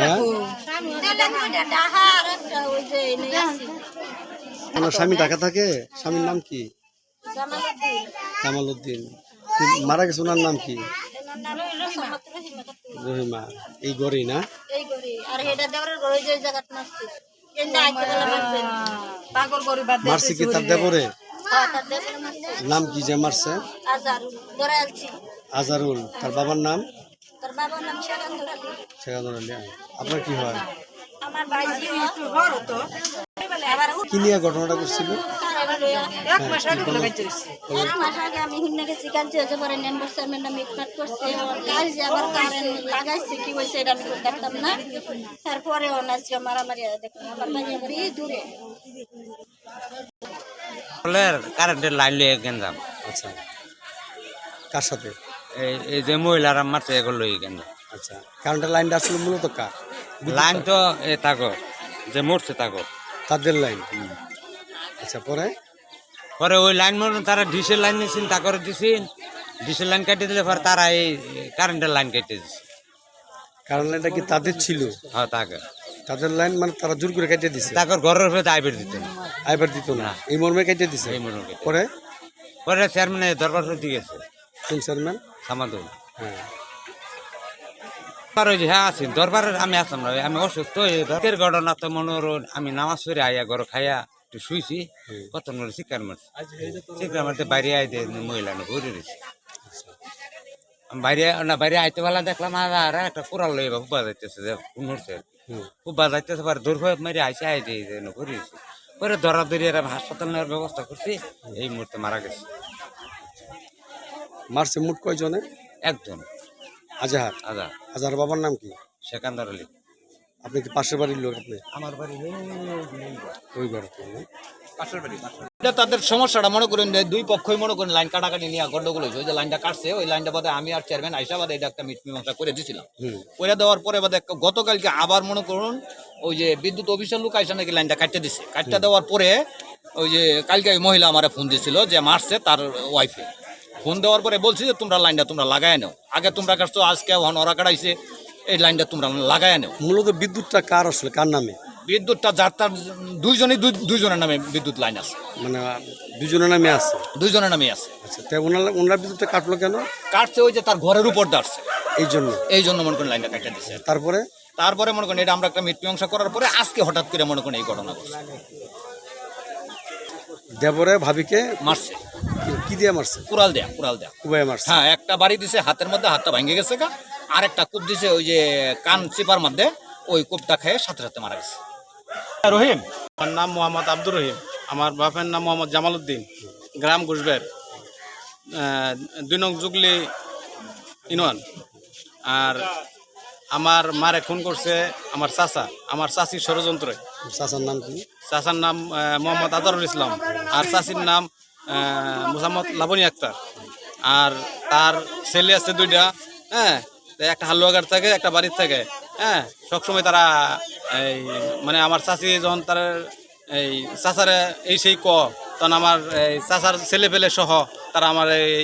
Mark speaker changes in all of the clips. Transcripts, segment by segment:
Speaker 1: হ্যাঁ আমার স্বামী ঢাকা থাকে স্বামীর নাম কি কামাল উদ্দিন মারা গেছে ওনার নাম কি? রহিমা। এই গড়ি না?
Speaker 2: মারছে।
Speaker 1: কি তার দেবরে?
Speaker 2: হ্যাঁ তার মারছে।
Speaker 1: নাম কি যে মারছে?
Speaker 2: আজার
Speaker 1: আজারুল। তার বাবার নাম?
Speaker 2: তার বাবার শেখান্দর আলী।
Speaker 1: আপনার কি হয়?
Speaker 2: আমার
Speaker 1: কি নিয়ে ঘটনাটা করছিল
Speaker 3: এক মাস আগে বলে গাইতে রইছে।
Speaker 2: এক মাস আগে আমি হুন্না গেছি হচ্ছে পরে মেম্বার চেয়ারম্যানটা মিটমাট করছে ওর কাজ যে আবার কারেন্ট লাগাইছে কি হয়েছে এটা আমি করতে না। তারপরে ওর আজকে মারামারি দেখুন আমার বাড়ি আমার এই দূরে।
Speaker 4: কারেন্টের লাইন লিয়ে গেলাম
Speaker 1: আচ্ছা। কার সাথে?
Speaker 4: এই এই যে মহিলারা মারছে এগুলো লই গেলাম
Speaker 1: আচ্ছা। কারেন্টের লাইনটা আসলে মূলত কার?
Speaker 4: লাইন তো এ তাগো যে মরছে তাগো।
Speaker 1: তাদের লাইন। আচ্ছা পরে?
Speaker 4: পরে ওই লাইন মরুন তারা ডিসেল লাইন নিয়েছেন তা করে দিছেন ডিসেল লাইন কেটে দিলে পরে তারা এই কারেন্টের লাইন কেটে দিছে
Speaker 1: কারেন্ট লাইনটা কি তাদের ছিল?
Speaker 4: হ্যাঁ তাকে।
Speaker 1: তাদের লাইন মানে তারা জোর করে কেটে দিছে?
Speaker 4: তাকর ঘরের উপরে আইবের দিত না।
Speaker 1: আইবার দিত না? এই মর্মে কেটে দিছে?
Speaker 4: এই মনে কেটে
Speaker 1: পরে?
Speaker 4: পরে চেয়ারম্যানে দরবার হতে গেছে।
Speaker 1: কোন চেয়ারম্যান
Speaker 4: সামাদুল।
Speaker 1: হ্যাঁ।
Speaker 4: ওই হ্যাঁ আছেন দরবারে আমি আসলাম না আমি অসুস্থ রাতের ঘটনা তো মনে আমি নামাজ পড়ে আইয়া ঘর খাইয়া একটু শুইছি কত নড়ে শিকার মারছে। শিকার মারতে বাইরে আইতে মহিলা না ঘুরে রয়েছে বাইরে না বাইরে আইতে বেলা দেখলাম আর একটা কোরাল লই খুব বাজাইতেছে যে উনছে খুব বাজাইতেছে পরে দূর হয়ে মেরে আইসে আইতে ঘুরে রয়েছে পরে ধরা ধরি হাসপাতাল নেওয়ার ব্যবস্থা করছি এই মুহূর্তে মারা গেছে।
Speaker 1: মারছে মুট কয়জনে?
Speaker 4: একজন।
Speaker 1: আজাহার
Speaker 4: আদা
Speaker 1: আজাহার বাবার নাম কি?
Speaker 4: সেকান্দার আলী।
Speaker 1: আপনি কি পাশের বাড়ির লোক আপনি?
Speaker 4: আমার বাড়ি
Speaker 1: ওই ঘর
Speaker 5: এটা তাদের সমস্যাটা মনে করেন যে দুই পক্ষই মনে করেন লাইন কাটাকাটি নিয়ে গন্ডগোল হয়েছে। ওই যে লাইনটা কাটছে ওই লাইনটা বাদে আমি আর চেয়ারম্যান আইসা বাদে এটা একটা মিট মীমাংসা করে দিয়েছিলাম
Speaker 1: হুম।
Speaker 5: করে দেওয়ার পরে বাদে গতকালকে আবার মনে করুন ওই যে বিদ্যুৎ অফিসের লোক আইসা নাকি লাইনটা কাটতে দিছে। কাটতে দেওয়ার পরে ওই যে কালকে ওই মহিলা আমার ফোন দিয়েছিল যে মারছে তার ওয়াইফে ফোন দেওয়ার পরে বলছি যে তোমরা লাইনটা তোমরা লাগায় নাও। আগে তোমরা কাটছো আজকে হন ওরা কাটাইছে এই লাইনটা তোমরা লাগায় নাও।
Speaker 1: মূলত বিদ্যুৎটা কার আসলে কার নামে?
Speaker 5: বিদ্যুৎটা যার তার দুইজনই দুই- দুইজনের নামে বিদ্যুৎ লাইন আছে।
Speaker 1: মানে দুজনের নামে আছে?
Speaker 5: দুইজনের নামে আছে।
Speaker 1: আচ্ছা তাই ওনার ওনার বিদ্যুৎটা কাটলো কেন?
Speaker 5: কাটছে ওই যে তার ঘরের উপর দাঁড়ছে।
Speaker 1: এই জন্য?
Speaker 5: এই জন্য মনে করেন লাইনটা কাটতে দিচ্ছে
Speaker 1: তারপরে?
Speaker 5: তারপরে মনে করেন এটা আমরা একটা মীমাংসা করার পরে আজকে হঠাৎ করে মনে করেন এই ঘটনা ঘটছে।
Speaker 1: দেবরে ভাবিকে?
Speaker 5: মারছে।
Speaker 1: কি- দিয়ে মারছে?
Speaker 5: কুড়াল দেয়া কুড়াল দেয়া।
Speaker 1: কুবাই মারছে?
Speaker 5: হ্যাঁ একটা বাড়ি দিছে হাতের মধ্যে হাতটা ভেঙে গেছে গা। আর একটা কূপ দিছে ওই যে কান চিপার মধ্যে ওই কূপটা খেয়ে সাথে সাথে মারা গেছে।
Speaker 6: রহিম। আমার নাম মোহাম্মদ আব্দুর রহিম। আমার বাপের নাম মোহাম্মদ জামাল উদ্দিন গ্রাম ঘুষবের দুই নং জুগলি ইনওয়ান আর আমার মারে খুন করছে আমার চাচা আমার চাচির ষড়যন্ত্রে।
Speaker 1: চাচার নাম কি?
Speaker 6: চাচার নাম মোহাম্মদ আদরুল ইসলাম। আর চাচির নাম আহ, মোহাম্মদ লাবনী আক্তার। আর তার ছেলে আছে দুইটা হ্যাঁ? একটা হালুয়াঘাট থাকে একটা বাড়ির থাকে হ্যাঁ? সবসময় তারা এই মানে আমার চাচি যখন তার এই চাচারে এই সেই ক তখন আমার এই চাচার ছেলে পেলে সহ তারা আমার এই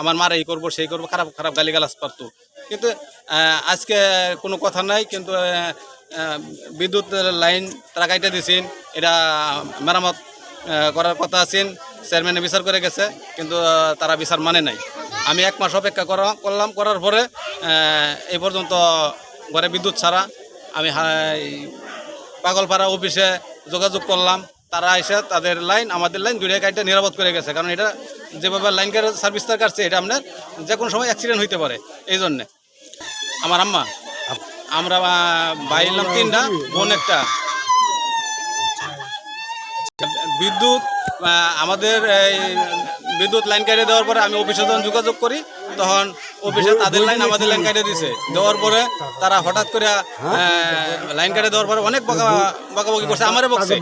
Speaker 6: আমার মার এই করব সেই করব খারাপ খারাপ গালিগালাজ পারতো। কিন্তু আজকে কোনো কথা নাই কিন্তু বিদ্যুৎ লাইন তারা কাইটে দিছেন এটা মেরামত করার কথা আছেন। চেয়ারম্যানে বিচার করে গেছে কিন্তু তারা বিচার মানে নাই। আমি এক মাস অপেক্ষা করা করলাম করার পরে এই পর্যন্ত ঘরে বিদ্যুৎ ছাড়া আমি পাগলপাড়া অফিসে যোগাযোগ করলাম। তারা এসে তাদের লাইন আমাদের লাইন দুইটা গাড়িটা নিরাপদ করে গেছে। কারণ এটা যেভাবে লাইন সার্ভিস তার কাটছে এটা আপনার যে কোনো সময় অ্যাক্সিডেন্ট হইতে পারে এই জন্যে। আমার আম্মা আমরা ভাই তিনটা বোন একটা। বিদ্যুৎ আমাদের এই বিদ্যুৎ লাইন কাটিয়ে দেওয়ার পরে আমি অফিসে যখন যোগাযোগ করি তখন অফিসে তাদের লাইন আমাদের লাইন কেটে দিছে। দেওয়ার পরে তারা হঠাৎ করে লাইন কেটে দেওয়ার পরে অনেক বকা বকাবকি করছে আমারে বকছে।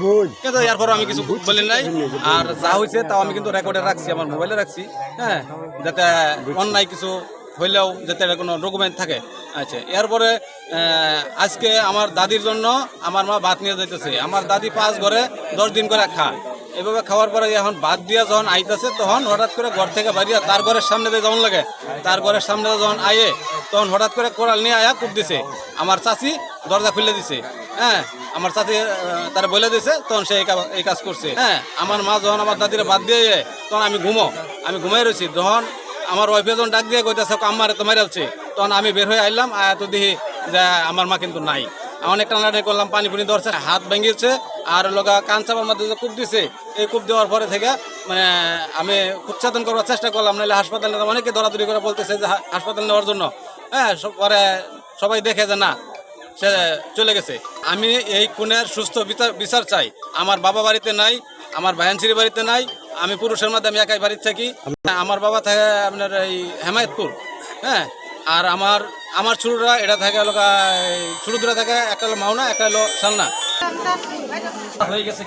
Speaker 6: কিন্তু এরপর আমি কিছু বলি নাই। আর যা হয়েছে তাও আমি কিন্তু রেকর্ডে রাখছি আমার মোবাইলে রাখছি হ্যাঁ? যাতে অন্যায় কিছু হইলেও যাতে এটা কোনো ডকুমেন্ট থাকে। আচ্ছা এরপরে আজকে আমার দাদির জন্য আমার মা ভাত নিয়ে যাইতেছে। আমার দাদি পাঁচ ঘরে দশ দিন করে খায়। এভাবে খাওয়ার পরে এখন ভাত দিয়া যখন আইতেছে, তখন হঠাৎ করে ঘর থেকে বাড়িয়া তার ঘরের সামনে দিয়ে যখন লাগে, তার ঘরের সামনে যখন আয়ে, তখন হঠাৎ করে কোরাল নিয়ে আয়া কুপ দিছে। আমার চাচি দরজা খুলে দিছে। হ্যাঁ আমার চাচি তারা বলে দিছে, তখন সে এই কাজ করছে। হ্যাঁ আমার মা যখন আমার দাদিরা বাদ দিয়ে তখন আমি ঘুমো। আমি ঘুমাই রয়েছি যখন আমার ওয়াইফে যখন ডাক দিয়ে কইতেছে আমার তো মেরালছে তখন আমি বের হয়ে আইলাম, আয়া তো দেখি যে আমার মা কিন্তু নাই। অনেক টানাটানি করলাম, পানি পুনি ধরছে, হাত ভেঙেছে, আর লগা কান চাপার মধ্যে যে কূপ দিছে, এই কূপ দেওয়ার পরে থেকে মানে আমি চেতন করবার চেষ্টা করলাম, নাহলে হাসপাতালে অনেকে দৌড়াদৌড়ি করে বলতেছে যে হাসপাতাল নেওয়ার জন্য। হ্যাঁ পরে সবাই দেখে যে না, সে চলে গেছে। আমি এই খুনের সুস্থ বিচার বিচার চাই। আমার বাবা বাড়িতে নাই, আমার ভায়ানসির বাড়িতে নাই আমি পুরুষের মধ্যে আমি একাই বাড়ির থাকি। আমার বাবা থাকে আপনার এই হেমায়তপুর হ্যাঁ? আর আমার আমার ছোটরা, এটা থাকে হলো থাকে একটা হলো মাওনা, একটা হলো সালনা। হয়ে গেছে।